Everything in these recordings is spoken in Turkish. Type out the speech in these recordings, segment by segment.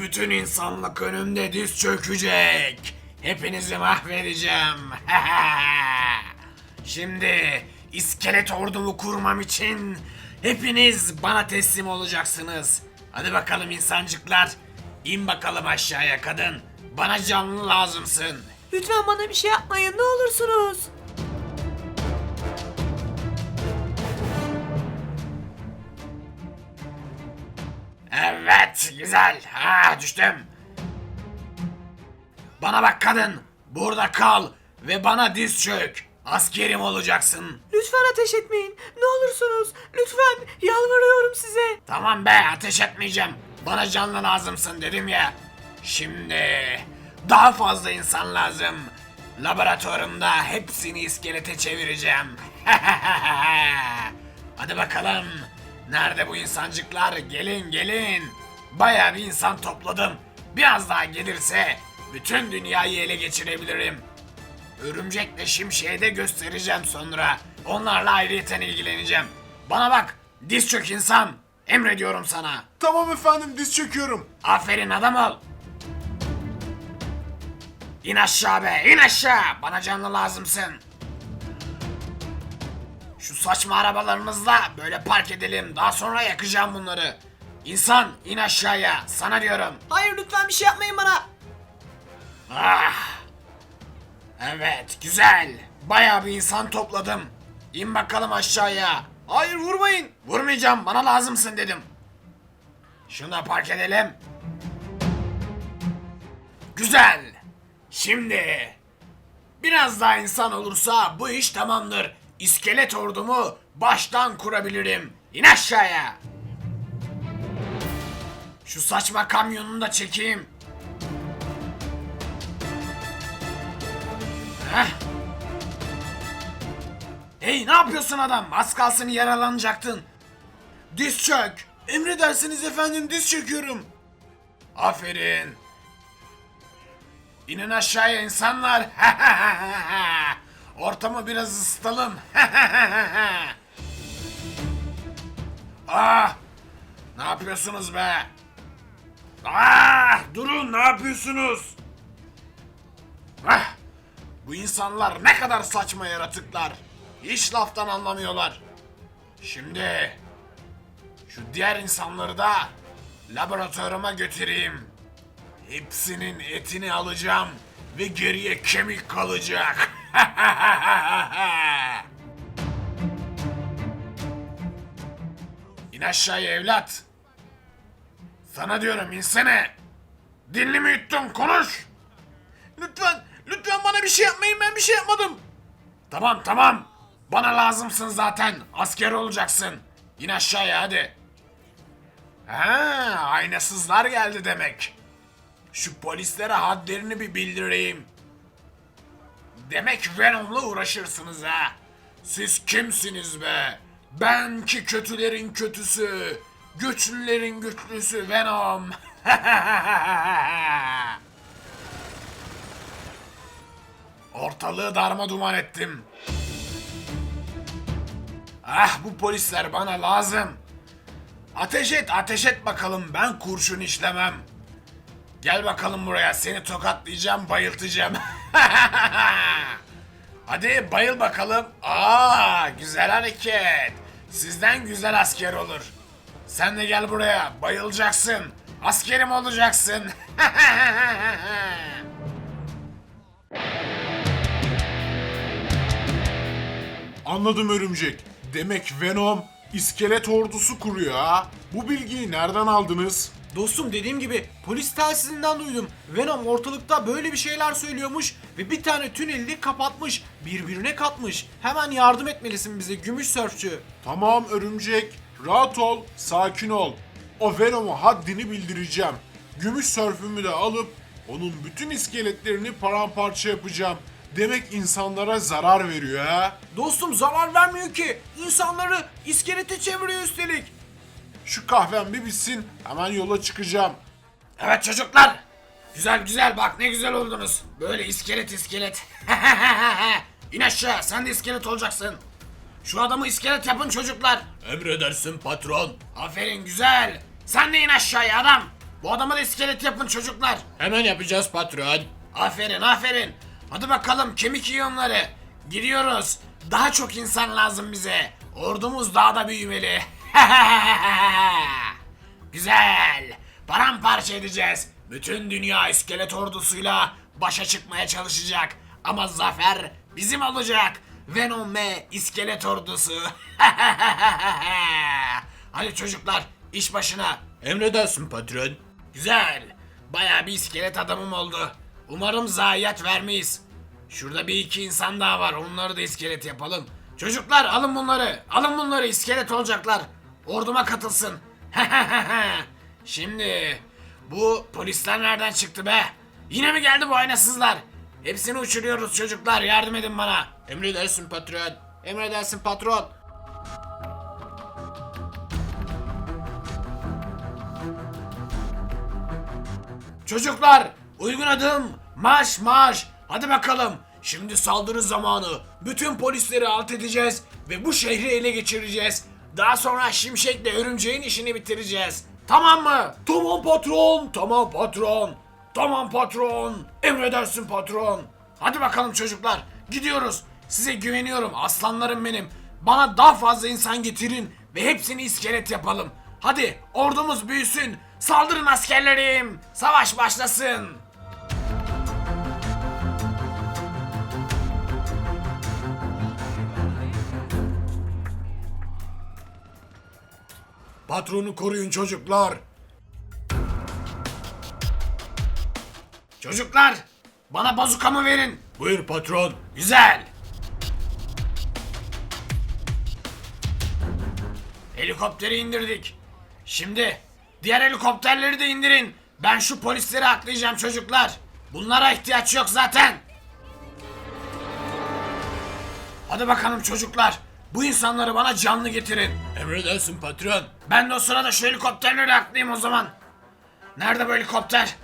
Bütün insanlık önümde diz çökecek. Hepinizi mahvedeceğim. Şimdi iskelet ordumu kurmam için hepiniz bana teslim olacaksınız. Hadi bakalım insancıklar. İn bakalım aşağıya kadın. Bana canlı lazımsın. Lütfen bana bir şey yapmayın ne olursunuz. Evet, güzel. Ha, düştüm. Bana bak kadın. Burada kal ve bana diz çök. Askerim olacaksın. Lütfen ateş etmeyin. Ne olursunuz. Lütfen yalvarıyorum size. Tamam be, ateş etmeyeceğim. Bana canlı lazımsın dedim ya. Şimdi daha fazla insan lazım. Laboratuvarımda hepsini iskelete çevireceğim. Hadi bakalım. Nerede bu insancıklar? Gelin gelin. Bayağı bir insan topladım. Biraz daha gelirse bütün dünyayı ele geçirebilirim. Örümcekle şimşeğe de göstereceğim sonra. Onlarla ayrıyeten ilgileneceğim. Bana bak, diz çök insan. Emrediyorum sana. Tamam efendim diz çöküyorum. Aferin adam ol. İn aşağı be, in aşağı. Bana canlı lazımsın. Şu saçma arabalarımızla böyle park edelim. Daha sonra yakacağım bunları. İnsan, in aşağıya. Sana diyorum. Hayır lütfen bir şey yapmayın bana. Ah. Evet, güzel. Bayağı bir insan topladım. İn bakalım aşağıya. Hayır vurmayın. Vurmayacağım, bana lazımsın dedim. Şunu da park edelim. Güzel. Şimdi biraz daha insan olursa bu iş tamamdır. İskelet ordumu baştan kurabilirim. İn aşağıya. Şu saçma kamyonunu da çekeyim. Heh. Hey ne yapıyorsun adam? Az kalsın yaralanacaktın. Diz çök. Emredersiniz efendim diz çöküyorum. Aferin. İnin aşağıya insanlar. Ortamı biraz ısıtalım. ah! Ne yapıyorsunuz be? Ah! Durun ne yapıyorsunuz? Ah! Bu insanlar ne kadar saçma yaratıklar. Hiç laftan anlamıyorlar. Şimdi şu diğer insanları da laboratuvarıma götüreyim. Hepsinin etini alacağım ve geriye kemik kalacak. İn aşağıya evlat. Sana diyorum insene. Dilini mi yuttun konuş. Lütfen, lütfen bana bir şey yapmayın ben bir şey yapmadım. Tamam tamam. Bana lazımsın zaten. Asker olacaksın. İn aşağıya hadi. Ha, aynasızlar geldi demek. Şu polislere hadlerini bir bildireyim. Demek Venom'la uğraşırsınız ha. Siz kimsiniz be? Ben ki kötülerin kötüsü. Güçlülerin güçlüsü Venom. Ortalığı darma duman ettim. Ah bu polisler bana lazım. Ateş et ateş et bakalım ben kurşun işlemem. Gel bakalım buraya seni tokatlayacağım bayıltacağım. Hadi bayıl bakalım. Aa güzel hareket. Sizden güzel asker olur. Sen de gel buraya bayılacaksın. Askerim olacaksın. Anladım örümcek. Demek Venom iskelet ordusu kuruyor ha. Bu bilgiyi nereden aldınız? Dostum dediğim gibi polis telsizinden duydum. Venom ortalıkta böyle bir şeyler söylüyormuş ve bir tane tüneli kapatmış. Birbirine katmış. Hemen yardım etmelisin bize gümüş sörfçü. Tamam örümcek. Rahat ol, sakin ol. O Venom'a haddini bildireceğim. Gümüş sörfümü de alıp onun bütün iskeletlerini paramparça yapacağım. Demek insanlara zarar veriyor ha. Dostum zarar vermiyor ki. İnsanları iskelete çeviriyor üstelik. Şu kahvem bir bitsin hemen yola çıkacağım. Evet çocuklar. Güzel güzel bak ne güzel oldunuz. Böyle iskelet iskelet. İn aşağı sen de iskelet olacaksın. Şu adamı iskelet yapın çocuklar. Emredersin patron. Aferin güzel. Sen de in aşağıya adam. Bu adama da iskelet yapın çocuklar. Hemen yapacağız patron. Aferin aferin. Hadi bakalım kemik yiyonları. Gidiyoruz. Daha çok insan lazım bize. Ordumuz daha da büyümeli. Güzel. Paramparça edeceğiz. Bütün dünya iskelet ordusuyla başa çıkmaya çalışacak. Ama zafer bizim olacak. Venom ve iskelet ordusu. Hadi çocuklar iş başına. Emredersin patron. Güzel. Bayağı bir iskelet adamım oldu. Umarım zayiat vermeyiz. Şurada bir iki insan daha var. Onları da iskelet yapalım. Çocuklar alın bunları. Alın bunları iskelet olacaklar. Orduma katılsın. Şimdi bu polisler nereden çıktı be? Yine mi geldi bu aynasızlar? Hepsini uçuruyoruz çocuklar. Yardım edin bana. Emredersin patron. Emredersin patron. Çocuklar uygun adım marş marş hadi bakalım şimdi saldırı zamanı bütün polisleri alt edeceğiz ve bu şehri ele geçireceğiz daha sonra şimşekle örümceğin işini bitireceğiz. Tamam mı? Tamam patron tamam patron. Tamam patron. Emredersin patron. Hadi bakalım çocuklar gidiyoruz. Size güveniyorum aslanlarım benim. Bana daha fazla insan getirin ve hepsini iskelet yapalım. Hadi ordumuz büyüsün. Saldırın askerlerim! Savaş başlasın! Patronu koruyun çocuklar. Çocuklar, bana bazukamı verin. Buyur patron. Güzel. Helikopteri indirdik. Şimdi diğer helikopterleri de indirin. Ben şu polisleri aklayacağım çocuklar. Bunlara ihtiyaç yok zaten. Hadi bakalım çocuklar. Bu insanları bana canlı getirin. Emredersin patron. Ben de o sırada şu helikopterleri aklayayım o zaman. Nerede bu helikopter?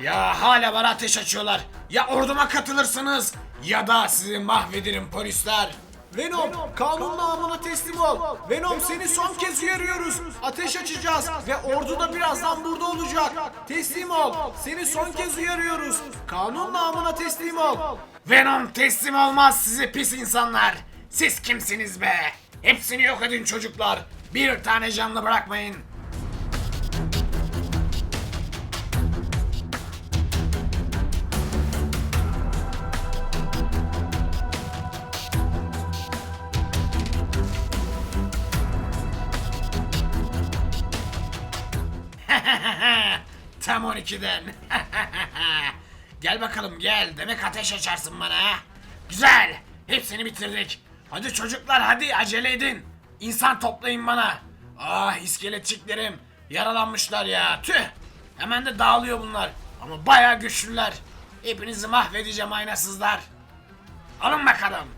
Ya hala bana ateş açıyorlar. Ya orduma katılırsınız ya da sizi mahvederim polisler. Venom, kanun namına teslim ol. Venom, seni son kez uyarıyoruz. Ateş açacağız ve ordu da birazdan burada olacak. Teslim ol. Seni son kez uyarıyoruz. Kanun namına teslim ol. Venom teslim olmaz sizi pis insanlar. Siz kimsiniz be? Hepsini yok edin çocuklar. Bir tane canlı bırakmayın. Tam 12'den. gel bakalım gel. Demek ateş açarsın bana. Güzel. Hepsini bitirdik. Hadi çocuklar hadi acele edin. İnsan toplayın bana. Ah iskeletçiklerim. Yaralanmışlar ya. Tüh. Hemen de dağılıyor bunlar. Ama bayağı güçlüler. Hepinizi mahvedeceğim aynasızlar. Alın bakalım.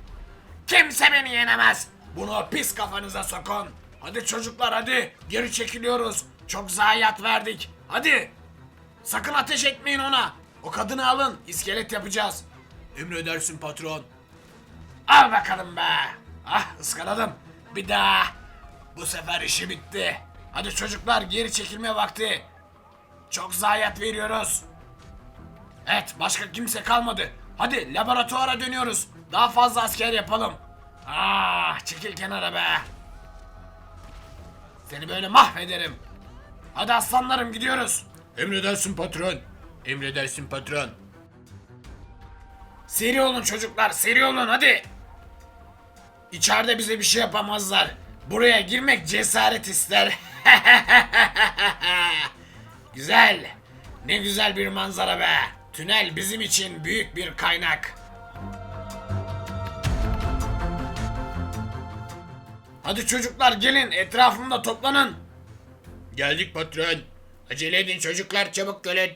Kimse beni yenemez. Bunu pis kafanıza sokun. Hadi çocuklar hadi. Geri çekiliyoruz. Çok zayiat verdik. Hadi. Sakın ateş etmeyin ona. O kadını alın. İskelet yapacağız. Emredersin patron. Al bakalım be. Ah ıskaladım. Bir daha. Bu sefer işi bitti. Hadi çocuklar geri çekilme vakti. Çok zayiat veriyoruz. Evet başka kimse kalmadı. Hadi laboratuvara dönüyoruz. Daha fazla asker yapalım. Ah çekil kenara be. Seni böyle mahvederim. Hadi aslanlarım gidiyoruz. Emredersin patron. Emredersin patron. Seri olun çocuklar, seri olun hadi. İçeride bize bir şey yapamazlar. Buraya girmek cesaret ister. güzel. Ne güzel bir manzara be. Tünel bizim için büyük bir kaynak. Hadi çocuklar gelin etrafımda toplanın. Geldik patron. Acele edin çocuklar çabuk gelin.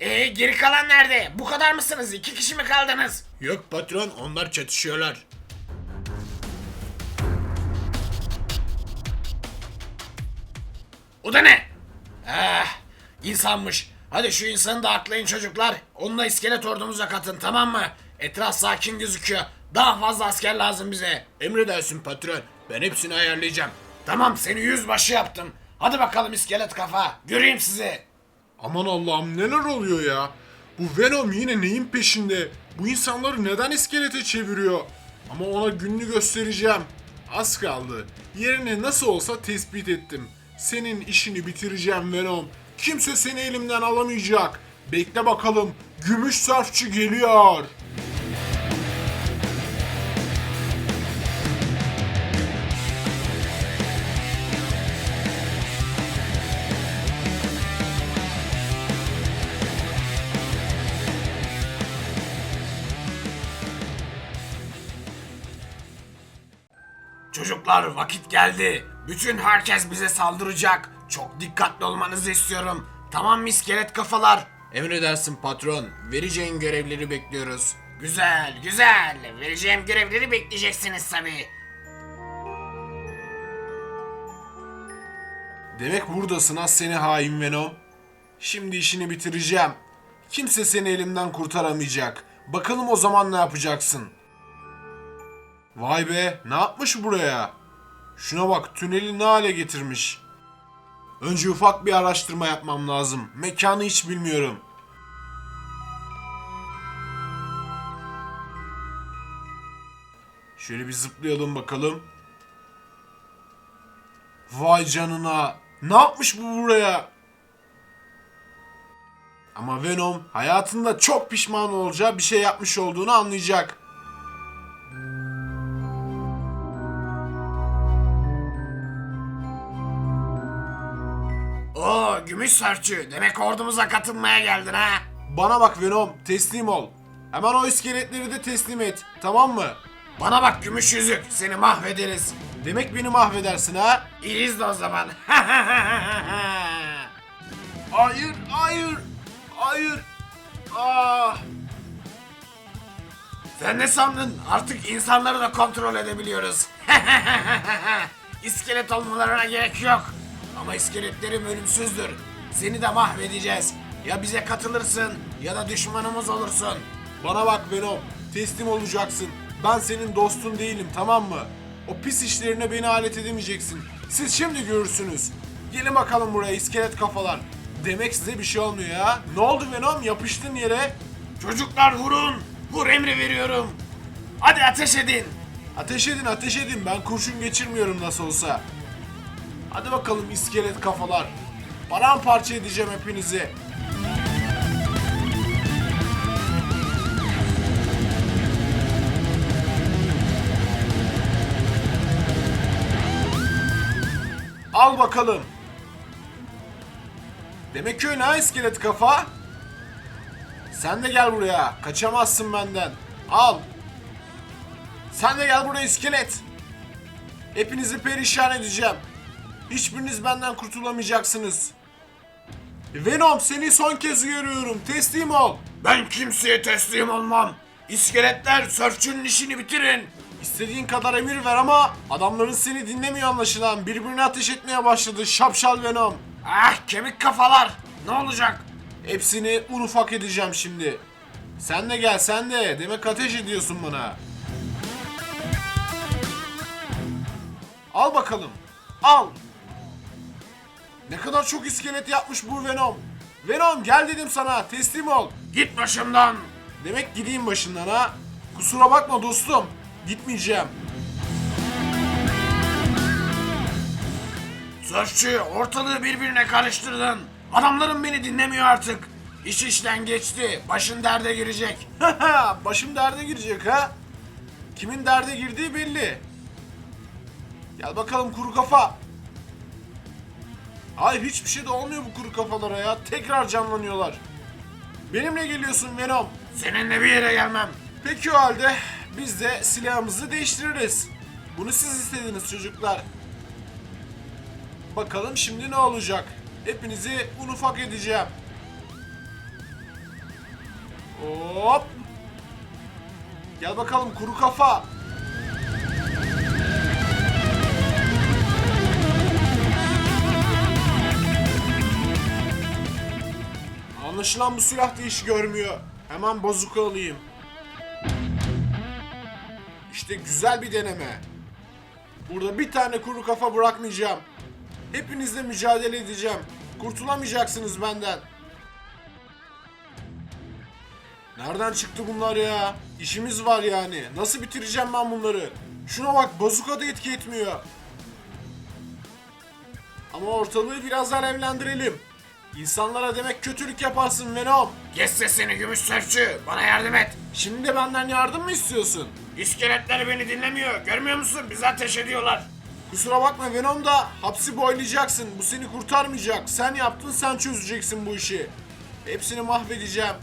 Ee geri kalan nerede? Bu kadar mısınız? İki kişi mi kaldınız? Yok patron onlar çatışıyorlar. O da ne? Ah, insanmış. Hadi şu insanı da aklayın çocuklar. Onunla iskelet ordumuza katın tamam mı? Etraf sakin gözüküyor. Daha fazla asker lazım bize. Emredersin patron. Ben hepsini ayarlayacağım. Tamam seni yüzbaşı yaptım. Hadi bakalım iskelet kafa. Göreyim sizi. Aman Allah'ım neler oluyor ya? Bu Venom yine neyin peşinde? Bu insanları neden iskelete çeviriyor? Ama ona gününü göstereceğim. Az kaldı. Yerini nasıl olsa tespit ettim. Senin işini bitireceğim Venom. Kimse seni elimden alamayacak. Bekle bakalım. Gümüş sörfçü geliyor. Çocuklar vakit geldi. Bütün herkes bize saldıracak. Çok dikkatli olmanızı istiyorum. Tamam mı iskelet kafalar? Emredersin patron. Vereceğin görevleri bekliyoruz. Güzel, güzel. Vereceğim görevleri bekleyeceksiniz tabii. Demek buradasın ha seni hain Venom. Şimdi işini bitireceğim. Kimse seni elimden kurtaramayacak. Bakalım o zaman ne yapacaksın? Vay be, ne yapmış buraya? Şuna bak, tüneli ne hale getirmiş. Önce ufak bir araştırma yapmam lazım. Mekanı hiç bilmiyorum. Şöyle bir zıplayalım bakalım. Vay canına. Ne yapmış bu buraya? Ama Venom hayatında çok pişman olacağı bir şey yapmış olduğunu anlayacak. Gümüş sörfçü. Demek ordumuza katılmaya geldin ha? Bana bak Venom, teslim ol. Hemen o iskeletleri de teslim et. Tamam mı? Bana bak gümüş yüzük. Seni mahvederiz. Demek beni mahvedersin ha? İyiyiz de o zaman. Hayır, hayır, hayır. Ah. Sen ne sandın? Artık insanları da kontrol edebiliyoruz. İskelet olmalarına gerek yok. Ama iskeletlerim ölümsüzdür. Seni de mahvedeceğiz. Ya bize katılırsın ya da düşmanımız olursun. Bana bak Venom, teslim olacaksın. Ben senin dostun değilim, tamam mı? O pis işlerine beni alet edemeyeceksin. Siz şimdi görürsünüz. Gelin bakalım buraya iskelet kafalar. Demek size bir şey olmuyor ya. Ne oldu Venom? Yapıştın yere. Çocuklar vurun. Vur emri veriyorum. Hadi ateş edin. Ateş edin, ateş edin. Ben kurşun geçirmiyorum nasıl olsa. Hadi bakalım iskelet kafalar. Paramparça edeceğim hepinizi. Al bakalım. Demek öyle ha iskelet kafa. Sen de gel buraya. Kaçamazsın benden. Al. Sen de gel buraya iskelet. Hepinizi perişan edeceğim. Hiçbiriniz benden kurtulamayacaksınız. Venom seni son kez uyarıyorum. Teslim ol. Ben kimseye teslim olmam. İskeletler sörfçünün işini bitirin. İstediğin kadar emir ver ama adamların seni dinlemiyor anlaşılan. Birbirine ateş etmeye başladı şapşal Venom. Ah kemik kafalar. Ne olacak? Hepsini un ufak edeceğim şimdi. Sen de gel sen de. Demek ateş ediyorsun bana. Al bakalım. Al. Ne kadar çok iskelet yapmış bu Venom. Venom gel dedim sana. Teslim ol. Git başımdan. Demek gideyim başından ha. Kusura bakma dostum. Gitmeyeceğim. Sörfçü ortalığı birbirine karıştırdın. Adamlarım beni dinlemiyor artık. İş işten geçti. Başın derde girecek. Başım derde girecek ha. Kimin derde girdiği belli. Gel bakalım kuru kafa. Hayır hiçbir şey de olmuyor bu kuru kafalara ya. Tekrar canlanıyorlar. Benimle geliyorsun Venom. Seninle bir yere gelmem. Peki o halde biz de silahımızı değiştiririz. Bunu siz istediniz çocuklar. Bakalım şimdi ne olacak? Hepinizi un ufak edeceğim. Hop. Gel bakalım kuru kafa. Anlaşılan bu silah da iş görmüyor. Hemen bazuka alayım. İşte güzel bir deneme. Burada bir tane kuru kafa bırakmayacağım. Hepinizle mücadele edeceğim. Kurtulamayacaksınız benden. Nereden çıktı bunlar ya? İşimiz var yani. Nasıl bitireceğim ben bunları? Şuna bak bazuka da etki etmiyor. Ama ortalığı biraz alevlendirelim. İnsanlara demek kötülük yaparsın Venom. Kes sesini gümüş sörfçü. Bana yardım et. Şimdi de benden yardım mı istiyorsun? İskeletler beni dinlemiyor. Görmüyor musun? Bizi ateş ediyorlar. Kusura bakma Venom da hapsi boylayacaksın. Bu seni kurtarmayacak. Sen yaptın sen çözeceksin bu işi. Hepsini mahvedeceğim.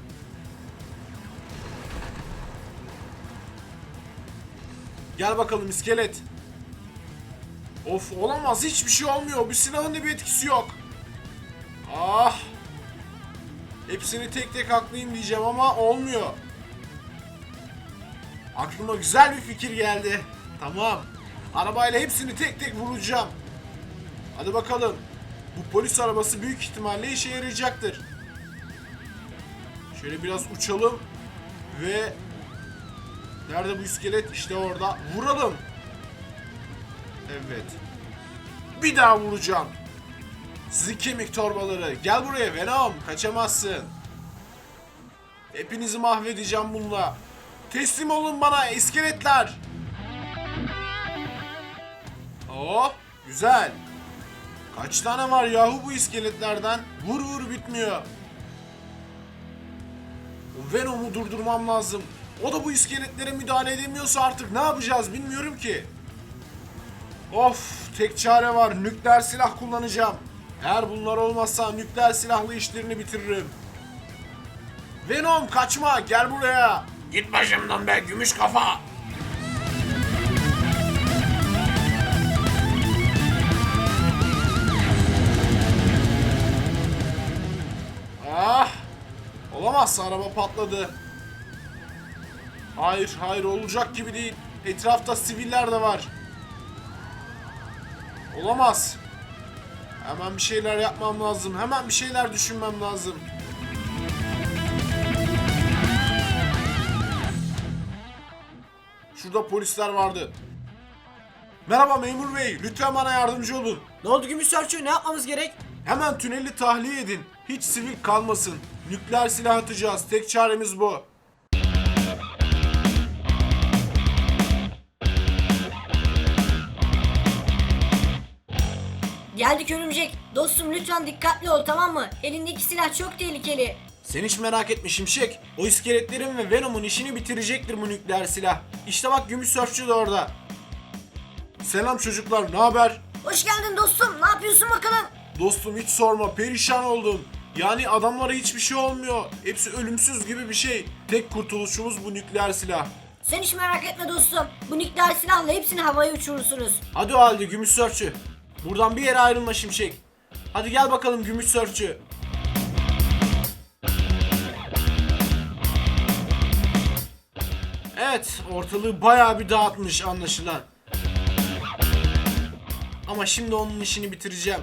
Gel bakalım iskelet. Of olamaz hiçbir şey olmuyor. Bu silahın da bir etkisi yok. Ah. Hepsini tek tek haklayayım diyeceğim ama olmuyor. Aklıma güzel bir fikir geldi. Tamam. Arabayla hepsini tek tek vuracağım. Hadi bakalım. Bu polis arabası büyük ihtimalle işe yarayacaktır. Şöyle biraz uçalım. Ve... Nerede bu iskelet? İşte orada. Vuralım. Evet. Bir daha vuracağım. Sizi kemik torbaları. Gel buraya Venom. Kaçamazsın. Hepinizi mahvedeceğim bununla. Teslim olun bana iskeletler. Oh güzel. Kaç tane var yahu bu iskeletlerden? Vur vur bitmiyor. Venom'u durdurmam lazım. O da bu iskeletlere müdahale edemiyorsa artık ne yapacağız bilmiyorum ki. Of tek çare var nükleer silah kullanacağım. Eğer bunlar olmazsa nükleer silahlı işlerini bitiririm. Venom kaçma gel buraya. Git başımdan be gümüş kafa. Ah! Olamazsa araba patladı. Hayır, hayır olacak gibi değil. Etrafta siviller de var. Olamaz. Hemen bir şeyler yapmam lazım. Hemen bir şeyler düşünmem lazım. Şurada polisler vardı. Merhaba memur bey, lütfen bana yardımcı olun. Ne oldu Gümüş Sörfçü? Ne yapmamız gerek? Hemen tüneli tahliye edin. Hiç sivil kalmasın. Nükleer silah atacağız. Tek çaremiz bu. Geldik örümcek. Dostum lütfen dikkatli ol tamam mı? Elindeki silah çok tehlikeli. Sen hiç merak etme Şimşek. O iskeletlerin ve Venom'un işini bitirecektir bu nükleer silah. İşte bak gümüş sörfçü de orada. Selam çocuklar, ne haber? Hoş geldin dostum. Ne yapıyorsun bakalım? Dostum hiç sorma, perişan oldum. Yani adamlara hiçbir şey olmuyor. Hepsi ölümsüz gibi bir şey. Tek kurtuluşumuz bu nükleer silah. Sen hiç merak etme dostum. Bu nükleer silahla hepsini havaya uçurursunuz. Hadi o halde gümüş sörfçü. Buradan bir yere ayrılma Şimşek. Hadi gel bakalım gümüş sörfçü. Evet, ortalığı bayağı bir dağıtmış anlaşılan. Ama şimdi onun işini bitireceğim.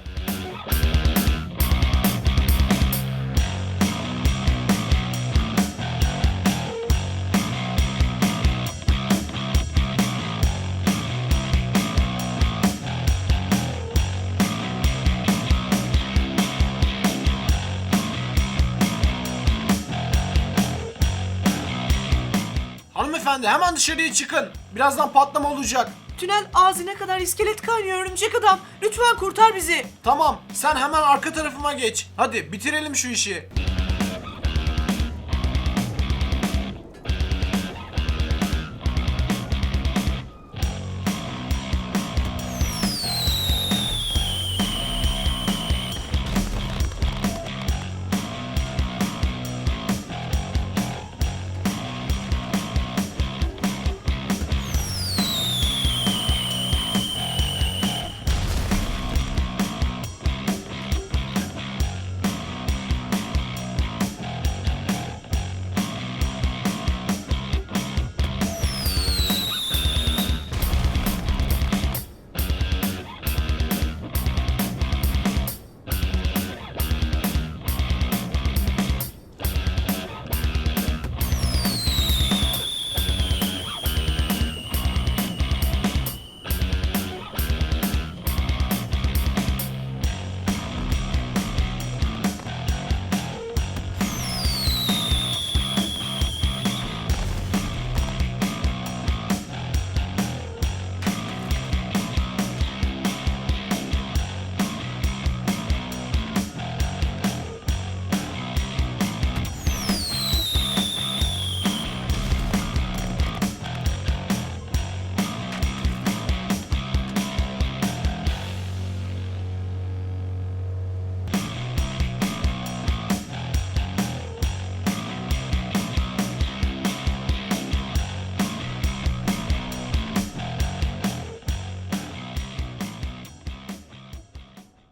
Hanımefendi hemen dışarıya çıkın. Birazdan patlama olacak. Tünel ağzına kadar iskelet kaynıyor örümcek adam. Lütfen kurtar bizi. Tamam, sen hemen arka tarafıma geç. Hadi bitirelim şu işi.